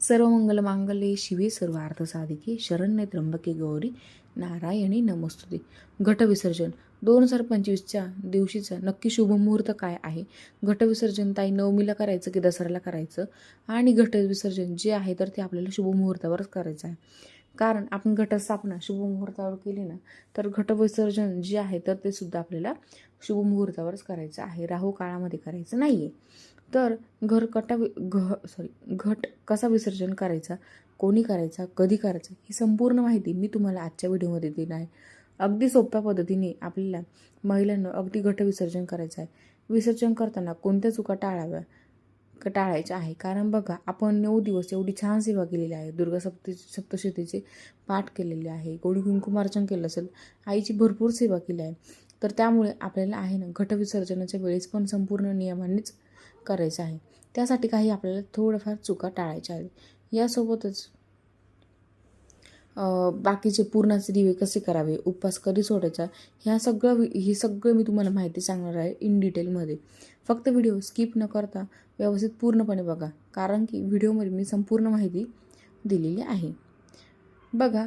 सर्व मंगल मांगल्ये शिवे सर्व अर्थसाधिके शरण्य त्र्यंबके गौरी नारायणी नमस्तुते. घटविसर्जन दोन हजार पंचवीसच्या दिवशीचा नक्की शुभमुहूर्त काय आहे? घटविसर्जन ताई नवमीला करायचं की दसऱ्याला करायचं? आणि घटविसर्जन जे आहे तर ते आपल्याला शुभमुहूर्तावरच करायचं आहे. कारण आपण घटस्थापना शुभमुहूर्तावर केली ना तर घटविसर्जन जे आहे तर ते सुद्धा आपल्याला शुभमुहूर्तावरच करायचं आहे. राहू काळामध्ये करायचं नाही आहे तर घर कटा घ सॉरी घट कसा विसर्जन करायचा? कोणी करायचा? कधी करायचा? ही संपूर्ण माहिती मी तुम्हाला आजच्या व्हिडिओमध्ये देणार आहे. अगदी सोप्या पद्धतीने आपल्याला महिलांना अगदी घट विसर्जन करायचं आहे. विसर्जन करताना कोणत्या चुका टाळाव्या? क- टाळायच्या आहे. कारण बघा आपण नऊ दिवस एवढी छान सेवा केलेली आहे. दुर्गा सप्त सप्तशतीचे पाठ केलेले आहे. गोडी कुंकुमार्चन केलं असेल आईची भरपूर सेवा केली आहे. तर त्यामुळे आपल्याला आहे ना घटविसर्जनाच्या वेळेस पण संपूर्ण नियमांनीच करायचं आहे. त्यासाठी काही आपल्याला थोडंफार चुका टाळायच्या आहेत. यासोबतच बाकीचे पूर्णाचे दिवे कसे करावे उपवास कधी सोडायचा ह्या सगळं हे सगळं मी तुम्हाला माहिती सांगणार आहे इन डिटेलमध्ये फक्त व्हिडिओ स्किप न करता व्यवस्थित पूर्णपणे बघा कारण की व्हिडिओमध्ये मी संपूर्ण माहिती दिलेली आहे. बघा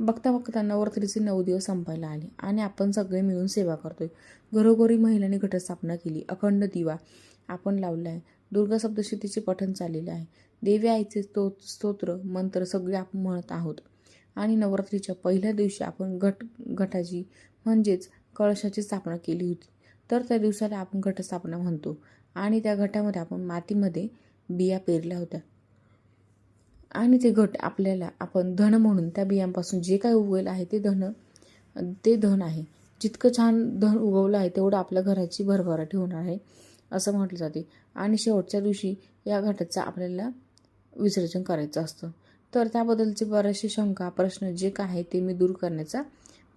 बघता बघता नवरात्रीचे नऊ दिवस संपायला आले आणि आपण सगळे मिळून सेवा करतोय. घरोघरी महिलांनी घटस्थापना केली. अखंड दिवा आपण लावला आहे दुर्गा सप्तशतीचे पठण चाललेले आहे. देवी आईचे स्तो स्तोत्र मंत्र सगळे आपण म्हणत आहोत. आणि नवरात्रीच्या पहिल्या दिवशी आपण घट घटाची म्हणजेच कळशाची स्थापना केली होती. तर त्या दिवसाला आपण घटस्थापना म्हणतो. आणि त्या घटामध्ये आपण मातीमध्ये बिया पेरल्या होत्या. आणि ते घट आपल्याला आपण धन म्हणून त्या बियांपासून जे काय उगवेल आहे ते धन ते धन आहे. जितकं छान धन उगवलं आहे तेवढं आपल्या घराची भरभराट होणार आहे असं म्हटलं जाते. आणि शेवटच्या दिवशी या घटाचं आपल्याला विसर्जन करायचं असतं. तर त्याबद्दलचे बरेचसे शंका प्रश्न जे काय आहे ते मी दूर करण्याचा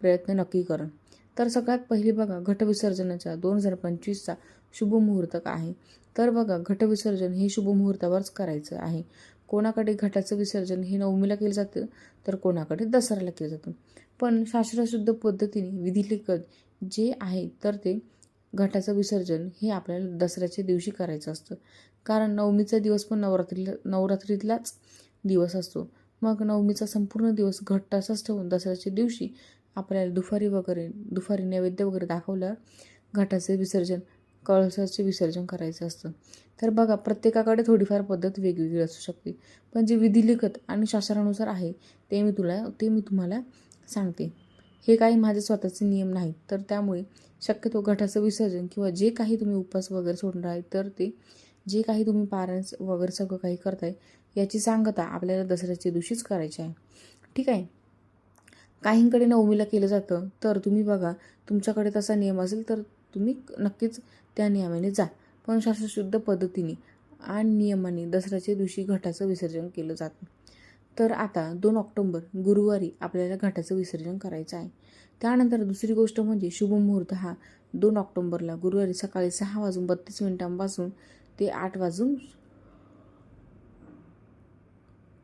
प्रयत्न नक्की करेन. तर सगळ्यात पहिली बघा घटविसर्जनाच्या दोन हजार पंचवीसचा शुभमुहूर्त काय आहे? तर बघा घटविसर्जन हे शुभमुहूर्तावरच करायचं आहे. कोणाकडे घटाचं विसर्जन हे नवमीला केलं जातं तर कोणाकडे दसऱ्याला केलं जातं. पण शास्त्रशुद्ध पद्धतीने विधिलिखत जे आहे तर ते घटाचं विसर्जन हे आपल्याला दसऱ्याच्या दिवशी करायचं असतं. कारण नवमीचा दिवस पण नवरात्रीला नवरात्रीतलाच दिवस असतो. मग नवमीचा संपूर्ण दिवस घट तसाच ठेवून दसऱ्याच्या दिवशी आपल्याला दुपारी वगैरे दुपारी नैवेद्य वगैरे दाखवल्यावर घटाचे विसर्जन. कळसाचे विसर्जन करायचं असतं. तर बघा प्रत्येकाकडे थोडीफार पद्धत वेगवेगळी असू शकते. पण जे विधिलिखित आणि शास्त्रानुसार आहे ते मी तुला ते मी तुम्हाला सांगते. हे काही माझे स्वतःचे नियम नाहीत. तर त्यामुळे शक्यतो घटाचं विसर्जन किंवा जे काही तुम्ही उपवास वगैरे सोडणार आहे तर ते जे काही तुम्ही पारायण वगैरे सगळं काही करताय याची सांगता आपल्याला दसऱ्याच्या दिवशीच करायची आहे. ठीक आहे? काहींकडे नवमीला केलं जातं तर तुम्ही बघा तुमच्याकडे तसा नियम असेल तर तुम्ही नक्कीच त्या नियमाने जा. पण शास्त्रशुद्ध पद्धतीने आणि नियमाने दसऱ्याच्या दिवशी घटाचं विसर्जन केलं जातं तर आता दोन ऑक्टोंबर गुरुवारी आपल्याला घटाचं विसर्जन करायचं आहे. त्यानंतर दुसरी गोष्ट म्हणजे शुभमुहूर्त हा दोन ऑक्टोंबरला गुरुवारी सकाळी सहा वाजून बत्तीस मिनिटांपासून ते आठ वाजून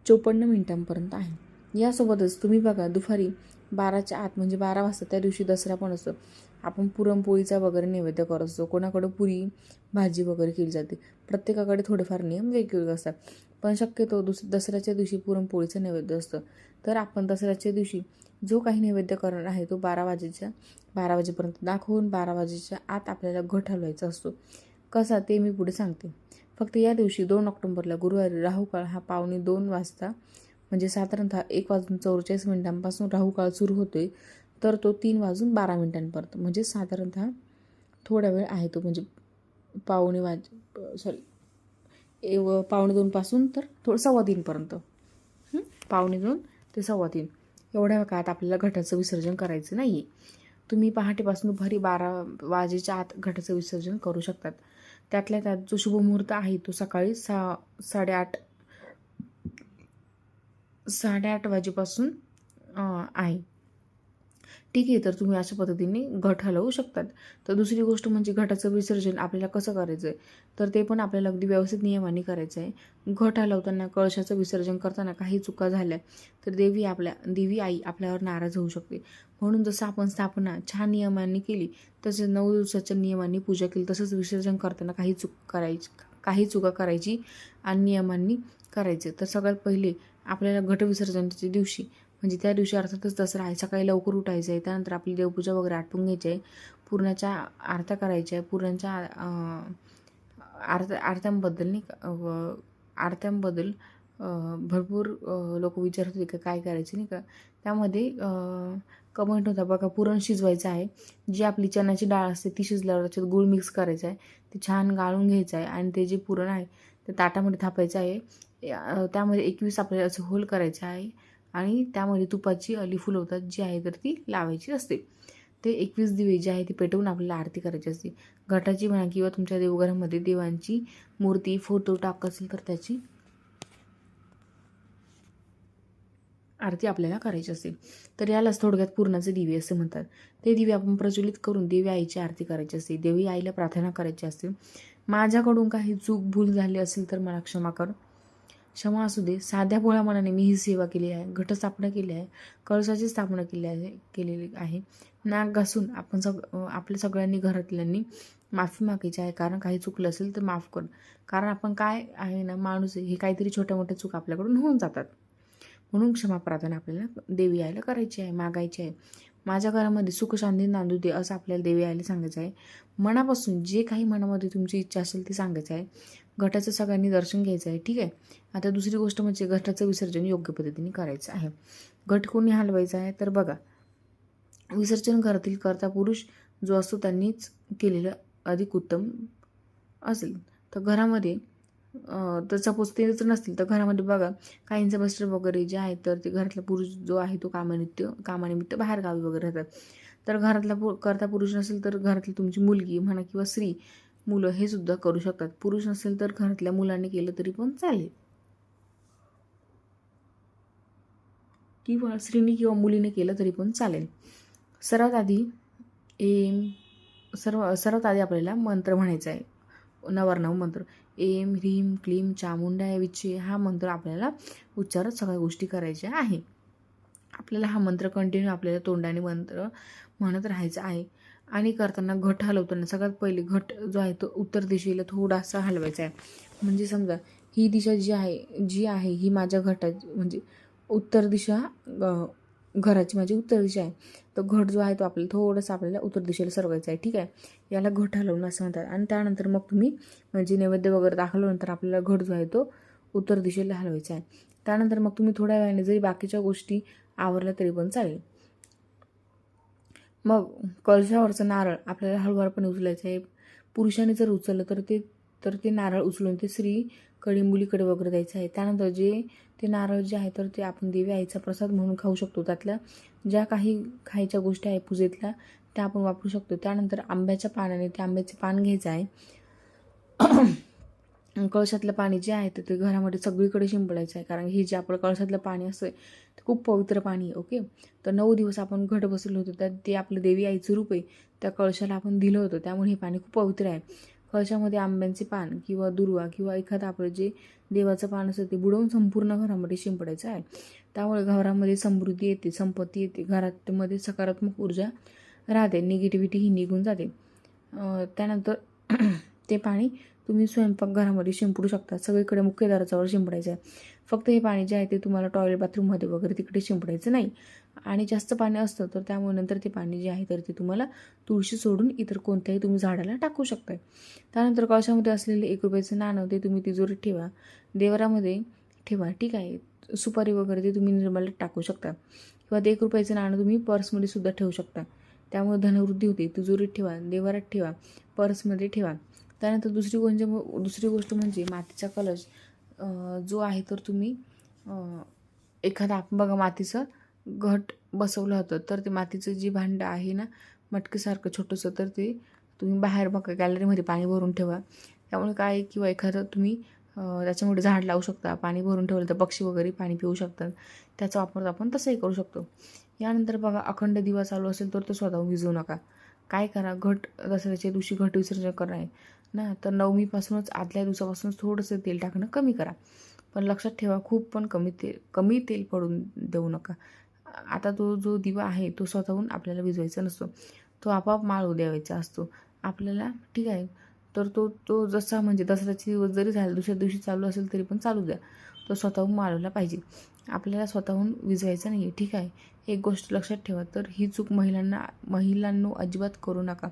चोपन्न मिनिटांपर्यंत आहे. यासोबतच तुम्ही बघा दुपारी बाराच्या आत म्हणजे बारा वाजता त्या दिवशी दसरा पण असतो. आपण पुरणपोळीचा वगैरे नैवेद्य करत असतो. कोणाकडं पुरी भाजी वगैरे केली जाते. प्रत्येकाकडे थोडेफार नियम वेगवेगळे असतात. पण शक्यतो दुस दसऱ्याच्या दिवशी पुरणपोळीचं नैवेद्य असतं. तर आपण दसऱ्याच्या दिवशी जो काही नैवेद्य करणार आहे तो बारा वाजेच्या बारा वाजेपर्यंत दाखवून बारा वाजेच्या आत आपल्याला घट हलवायचा असतो. कसा ते मी पुढे सांगते. फक्त या दिवशी दोन ऑक्टोंबरला गुरुवारी राहुकाळ हा पावणे दोन वाजता म्हणजे साधारणतः एक वाजून चौवेचाळीस मिनिटांपासून राहुकाळ सुरू होतोय. तर तो तीन वाजून बारा मिनिटांपर्यंत म्हणजे साधारणतः थोडा वेळ आहे तो म्हणजे पावणे वाज सॉरी एव पावणे दोनपासून तर थोडं सव्वा तीनपर्यंत पावणे दोन ते सव्वा तीन. एवढ्या काळात आपल्याला घटाचं विसर्जन करायचं नाही आहे तुम्ही पहाटेपासून दुपारी बारा वाजेच्या आत घटाचं विसर्जन करू शकतात. त्यातल्या त्यात जो शुभमुहूर्त आहे तो सकाळी सा साडेआठ साडेआठ वाजेपासून आहे. ठीक आहे तर तुम्ही अशा पद्धतीने घट हलवू शकतात. तर दुसरी गोष्ट म्हणजे घटाचं विसर्जन आपल्याला कसं करायचं आहे तर ते पण आपल्याला अगदी व्यवस्थित नियमाने करायचं आहे घट हलवताना कळशाचं विसर्जन करताना काही चुका झाल्या तर देवी आपल्या देवी आई आपल्यावर नाराज होऊ शकते. म्हणून जसं आपण स्थापना छान नियमांनी केली तसेच नऊ दिवसाच्या नियमांनी पूजा केली तसंच विसर्जन करताना काही चूक करायची काही चुका करायची आणि नियमांनी करायचे. तर सगळ्यात पहिले आपल्याला घटविसर्जनाच्या दिवशी म्हणजे त्या दिवशी अर्थातच दसरा आहे. सकाळी लवकर उठायचं आहे. त्यानंतर आपली देवपूजा वगैरे आटपून घ्यायची आहे. पूर्णाच्या आरत्या करायच्या आहे. पूर्णाच्या आरत्या आरत्यांबद्दल नाही का आरत्यांबद्दल भरपूर लोक विचारत होते का काय करायचं नाही का. त्यामध्ये कमेंट होता बघा पुरण शिजवायचं आहे. जी आपली चण्याची डाळ असते ती शिजल्यावर त्याच्यात गूळ मिक्स करायचं आहे. ते छान गाळून घ्यायचं आहे. आणि ते जे पुरण आहे ते ताटामध्ये थापायचं आहे. त्यामध्ये एकवीस आपल्याला असं होल करायचं आहे. आणि त्यामध्ये तुपाची अली फुलवतात जी आहे तर ती लावायची असते. ते एकवीस दिवे जे आहे ते पेटवून आपल्याला आरती करायची असते. घटाची म्हणा किंवा तुमच्या देवघरामध्ये देवांची मूर्ती फोटो टाक असेल तर त्याची आरती आपल्याला करायची असते. तर यालाच थोडक्यात पूर्णाचे दिवे असे म्हणतात. ते दिवे आपण प्रज्वलित करून देवी आईची आरती करायची असते. देवी आईला प्रार्थना करायची असते. माझ्याकडून काही चूक भूल झाली असेल तर मला क्षमा कर. क्षमा असू दे. साध्या भोळ्या मनाने मी ही सेवा केली आहे. घटस्थापना केली आहे. कळसाची स्थापना केली आहे केलेली आहे. नाक घासून आपण सग आपल्या सगळ्यांनी घरातल्यांनी माफी मागायची आहे. कारण काही चुकलं असेल तर माफ कर. कारण आपण काय आहे ना माणूस आहे. हे काहीतरी छोट्या मोठ्या चूक आपल्याकडून होऊन जातात. म्हणून क्षमा प्रार्थना आपल्याला देवी आयला करायची आहे मागायची आहे. माझ्या घरामध्ये सुख शांती नांदू दे असं आपल्याला देवी आयला सांगायचं आहे. मनापासून जे काही मनामध्ये तुमची इच्छा असेल ती सांगायचं आहे. घटाचं सगळ्यांनी दर्शन घ्यायचं आहे ठीक आहे? आता दुसरी गोष्ट म्हणजे घटाचं विसर्जन योग्य पद्धतीने करायचं आहे. घट कोणी हलवायचा आहे? तर बघा विसर्जन घरातील करता पुरुष जो असतो त्यांनीच केलेलं अधिक उत्तम असेल. तर घरामध्ये तर सपोज ते जर नसतील तर घरामध्ये बघा काहींचे मिस्टर वगैरे जे आहेत तर ते घरातला पुरुष जो आहे तो कामानिमित्त कामानिमित्त बाहेर गावी वगैरे राहतात. तर घरातला पु करता पुरुष नसेल तर घरातली तुमची मुलगी म्हणा किंवा स्त्री मुलं हे सुद्धा करू शकतात. पुरुष नसेल तर घरातल्या मुलांनी केलं तरी पण चालेल. किंवा स्त्रीनी किंवा मुलीने केलं तरी पण चालेल. सर्वात आधी एम सर्व सर्वात आधी आपल्याला मंत्र म्हणायचा आहे. नवरनव मंत्र. एम ह्रीम क्लीम चामुंडा विचे हा मंत्र आपल्याला उच्चारत सगळ्या गोष्टी करायच्या आहे. आपल्याला हा मंत्र कंटिन्यू आपल्याला तोंडाने मंत्र म्हणत राहायचा आहे. आणि करताना घट हलवताना सगळ्यात पहिले घट जो आहे तो उत्तर दिशेला थोडासा हलवायचा आहे. म्हणजे समजा ही दिशा जी आहे जी आहे ही माझ्या घटाची म्हणजे उत्तर दिशा घराची माझी उत्तर दिशा आहे. तर घट जो आहे तो आपल्याला थोडंसं आपल्याला उत्तर दिशेला सरवायचा आहे. ठीक आहे? याला घट हलवणं असं म्हणतात. आणि त्यानंतर मग तुम्ही म्हणजे नैवेद्य वगैरे दाखवल्यानंतर आपल्याला घट जो आहे तो उत्तर दिशेला हलवायचा आहे. त्यानंतर मग तुम्ही थोड्या वेळाने जरी बाकीच्या गोष्टी आवरल्या तरी पण चालेल. मग कळशावरचं नारळ आपल्याला हळूवारपणे उचलायचं आहे. पुरुषाने जर उचललं तर ते तर ते नारळ उचलून ते स्त्रीकडे मुलीकडे वगैरे द्यायचं आहे. त्यानंतर जे ते नारळ जे आहे तर ते आपण देवी आईचा प्रसाद म्हणून खाऊ शकतो. त्यातल्या ज्या काही खायच्या गोष्टी आहे पूजेतल्या त्या आपण वापरू शकतो. त्यानंतर आंब्याच्या पानाने ते आंब्याचे पान घ्यायचं आहे. कळशातलं पाणी जे आहे तर ते घरामध्ये सगळीकडे शिंपडायचं आहे. कारण हे जे आपलं कळशातलं पाणी असतं ते खूप पवित्र पाणी आहे ओके? तर नऊ दिवस आपण घट बसवलं होतो त्यात ते आपलं देवी आईचं रूप आहे त्या कळशाला आपण दिलं होतं. त्यामुळे हे पाणी खूप पवित्र आहे. कळशामध्ये आंब्यांचे पान किंवा दुर्वा किंवा एखादं आपलं जे देवाचं पान असतं ते बुडवून संपूर्ण घरामध्ये शिंपडायचं आहे. त्यामुळे घरामध्ये समृद्धी येते संपत्ती येते घरामध्ये सकारात्मक ऊर्जा राहते निगेटिव्हिटी ही निघून जाते. त्यानंतर ते पाणी तुम्ही स्वयंपाकघरामध्ये शिंपडू शकता. सगळीकडे मुख्य दरवाजावर शिंपडायचं आहे. फक्त हे पाणी जे आहे ते तुम्हाला टॉयलेट बाथरूममध्ये वगैरे तिकडे शिंपडायचं नाही. आणि जास्त पाणी असतं तर त्यामुळे नंतर ते पाणी जे आहे तर ते तुम्हाला तुळशी सोडून इतर कोणत्याही तुम्ही झाडाला टाकू शकताय. त्यानंतर कळशामध्ये असलेले एक रुपयाचं नाणं ते तुम्ही तिजोरीत ठेवा. देवरामध्ये ठेवा. ठीक आहे. सुपारी वगैरे ते तुम्ही निर्मल्यात टाकू शकता. किंवा ते एक रुपयाचं नाणं तुम्ही पर्समध्ये सुद्धा ठेवू शकता. त्यामुळे धनवृद्धी होते. तिजोरीत ठेवा. देवारात ठेवा. पर्समध्ये ठेवा. त्यानंतर दुसरी म्हणजे दुसरी गोष्ट म्हणजे मातीचा कलश. जो आहे तर तुम्ही एखादा आपण बघा मातीचं घट बसवलं होतं. तर ते मातीचं जी भांडं आहे ना मटकीसारखं छोटंसं तर ते तुम्ही बाहेर बघा गॅलरीमध्ये पाणी भरून ठेवा. त्यामुळे काय किंवा एखादं तुम्ही त्याच्यामुळे झाड लावू शकता पाणी भरून ठेवलं तर पक्षी वगैरे पाणी पिऊ शकतात. त्याचा वापर आपण तसंही करू शकतो. यानंतर बघा अखंड दिवा चालू असेल तर तो स्वतः विजवू नका. काय करा घट दसऱ्याच्या दिवशी घट विसर्जन करणं आहे. ना तर नवमीपासूनच आदल्या दिवसापासूनच थोडंसं तेल टाकणं कमी करा. पण लक्षात ठेवा खूप पण कमी तेल कमी तेल पडून देऊ नका. आता तो जो दिवा आहे तो स्वतःहून आपल्याला विजवायचा नसतो. तो आपाप माळू द्यावायचा असतो. आपल्याला ठीक आहे. तर तो तो जसा म्हणजे दसऱ्याचे दिवस जरी झाला दुसऱ्या दिवशी चालू असेल तरी पण चालू द्या. तो स्वतःहून माळवला पाहिजे. आपल्याला स्वतःहून विजवायचा नाही आहे ठीक आहे. एक गोष्ट लक्षात ठेवा तर ही चूक महिलांना महिलांनो अजिबात करू नका.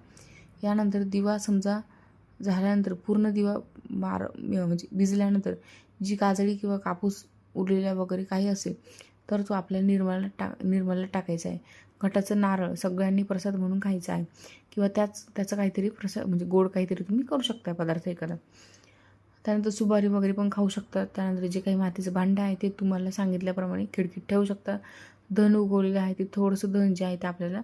यानंतर दिवा समजा झाल्यानंतर पूर्ण दिवा मार म्हणजे भिजल्यानंतर जी काजळी किंवा कापूस उरलेला वगैरे काही असेल तर तो आपल्या निर्मला टा निर्मला टाकायचा आहे. घटाचं नारळ सगळ्यांनी प्रसाद म्हणून खायचा आहे. किंवा त्याच त्याचं काहीतरी प्रसाद म्हणजे गोड काहीतरी तुम्ही करू शकता पदार्थ एखादा. त्यानंतर सुपारी वगैरे पण खाऊ शकतात त्यानंतर जे काही मातीचं भांडं आहे ते तुम्हाला सांगितल्याप्रमाणे खिडकीत ठेवू शकता. धन उगवलेलं आहे ते थोडंसं धन जे आहे ते आपल्याला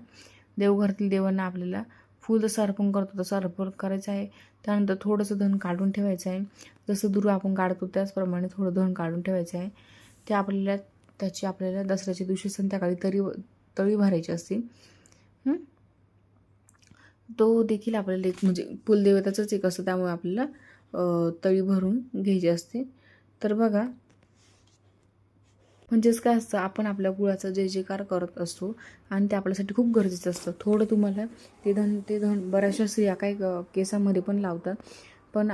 देवघरातील देवांना आपल्याला फूल जसं अर्पण करतो तसं अर्पण करायचं आहे. त्यानंतर थोडंसं धन काढून ठेवायचं आहे. जसं दूर आपण काढतो त्याचप्रमाणे थोडं धन काढून ठेवायचं आहे. ते आपल्याला त्याची आपल्याला दसऱ्याच्या दिवशी संध्याकाळी तरी तळी भरायची असते. तो देखील आपल्याला एक म्हणजे कुलदेवताचंच एक असतं त्यामुळे आपल्याला तळी भरून घ्यायची असते. तर बघा म्हणजेच काय असतं आपण आपल्या गुळाचा जय जयकार करत असतो आणि ते आपल्यासाठी खूप गरजेचं असतं. थोडं तुम्हाला ते धन ते धन बऱ्याचशा स्त्रिया काही केसामध्ये पण लावतात. पण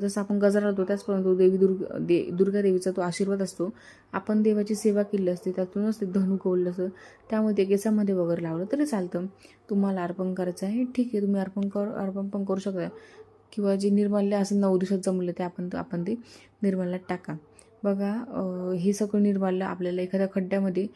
जसं आपण गजरा लावतो त्याचप्रमाणे तो देवी दुर्ग दे दुर्गा देवीचा तो आशीर्वाद असतो. आपण देवाची सेवा केली असते त्यातूनच ते धन उगवलं असतं. त्यामुळे ते केसामध्ये वगैरे लावलं तरी चालतं. तुम्हाला अर्पण करायचं आहे ठीक आहे. तुम्ही अर्पण कर अर्पण पण करू शकता. किंवा जे निर्माल्य असेल नऊ दिवसात जमलं ते आपण आपण ते निर्माल्यात टाका. बघा हे सगळं निर्माल्य आपल्याला एखाद्या खड्ड्यामध्ये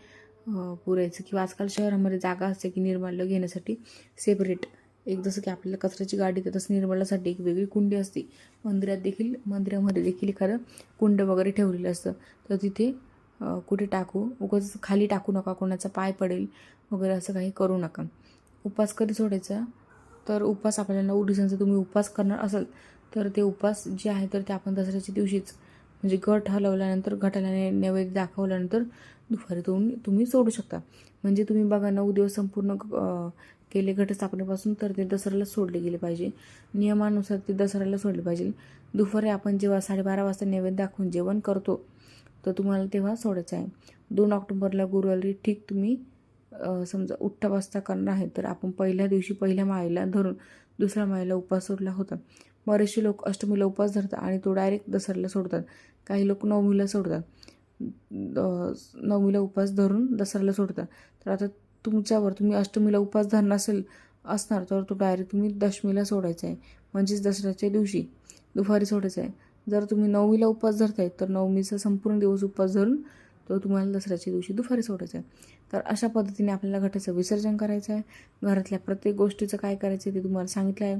पुरायचं किंवा आजकाल शहरामध्ये जागा असते की निर्माल्य घेण्यासाठी सेपरेट एक जसं की आपल्याला कचऱ्याची गाडी तर तसं निर्माल्यासाठी एक वेगळी कुंडी असते. मंदिरात देखील मंदिरामध्ये देखील एखादं कुंड वगैरे ठेवलेलं असतं. तर तिथे कुठे टाकू उगाच खाली टाकू नका कोणाचा पाय पडेल वगैरे असं काही करू नका. उपवास कधी सोडायचा? तर उपवास आपल्याला नऊ दिवसांचा तुम्ही उपवास करणार असाल तर ते उपवास जे आहे तर ते आपण दसऱ्याच्या दिवशीच म्हणजे घट हलवल्यानंतर घटाल्याने नै- नैवेद्य दाखवल्यानंतर दुपारी तुम्ही तुम्ही सोडू शकता. म्हणजे तुम्ही बघा नऊ दिवस संपूर्ण केले केले घटस्थापनेपासून तर ते दसऱ्याला सोडले गेले पाहिजे. नियमानुसार ते दसऱ्याला सोडले पाहिजे. दुपारी आपण जेव्हा साडेबारा वाजता नैवेद्य दाखवून जेवण करतो तर तुम्हाला तेव्हा सोडायचं आहे. दोन ऑक्टोबरला गुरुवारी ठीक तुम्ही समजा उठ्ठा वाजता करणार आहे तर आपण पहिल्या दिवशी पहिल्या माळेला धरून दुसऱ्या माळेला उपास सोडला होता. बरेचसे लोक अष्टमीला उपवास धरतात आणि तो डायरेक्ट दसऱ्याला सोडतात. काही लोक नवमीला सोडतात. नवमीला उपवास धरून दसऱ्याला सोडतात. तर आता तुमच्यावर तुम्ही अष्टमीला उपवास धरणं असेल असणार तर तो डायरेक्ट तुम्ही दशमीला सोडायचा आहे. म्हणजेच दसऱ्याच्या दिवशी दुपारी सोडायचा आहे. जर तुम्ही नवमीला उपवास धरताय तर नवमीचा संपूर्ण दिवस उपवास धरून तो तुम्हाला दसऱ्याच्या दिवशी दुपारी सोडायचा आहे. तर अशा पद्धतीने आपल्याला घटाचं विसर्जन करायचं आहे. घरातल्या प्रत्येक गोष्टीचं काय करायचं आहे ते तुम्हाला सांगितलं आहे.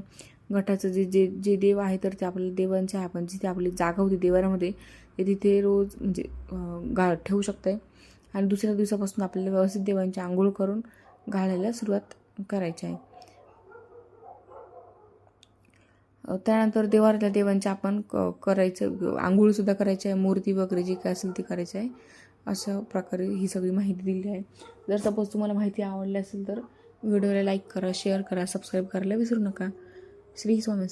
घटाचं जे जे जे देव आहे तर ते आपल्याला देवांचे आहे. आपण जिथे आपली जागा होती देवारामध्ये ते तिथे रोज म्हणजे गा ठेवू शकताय. आणि दुसऱ्या दिवसापासून आपल्याला व्यवस्थित देवांची आंघोळ करून घालायला सुरुवात करायची आहे. त्यानंतर देवारातल्या देवांच्या आपण क करायचं आंघोळसुद्धा करायची आहे. मूर्ती वगैरे जे काय असेल ते करायचं आहे. अशा प्रकारे ही सगळी माहिती दिली आहे. जर सपोज तुम्हाला माहिती आवडली असेल तर व्हिडिओला लाईक करा शेअर करा सबस्क्राईब करायला विसरू नका. श्री स्वामी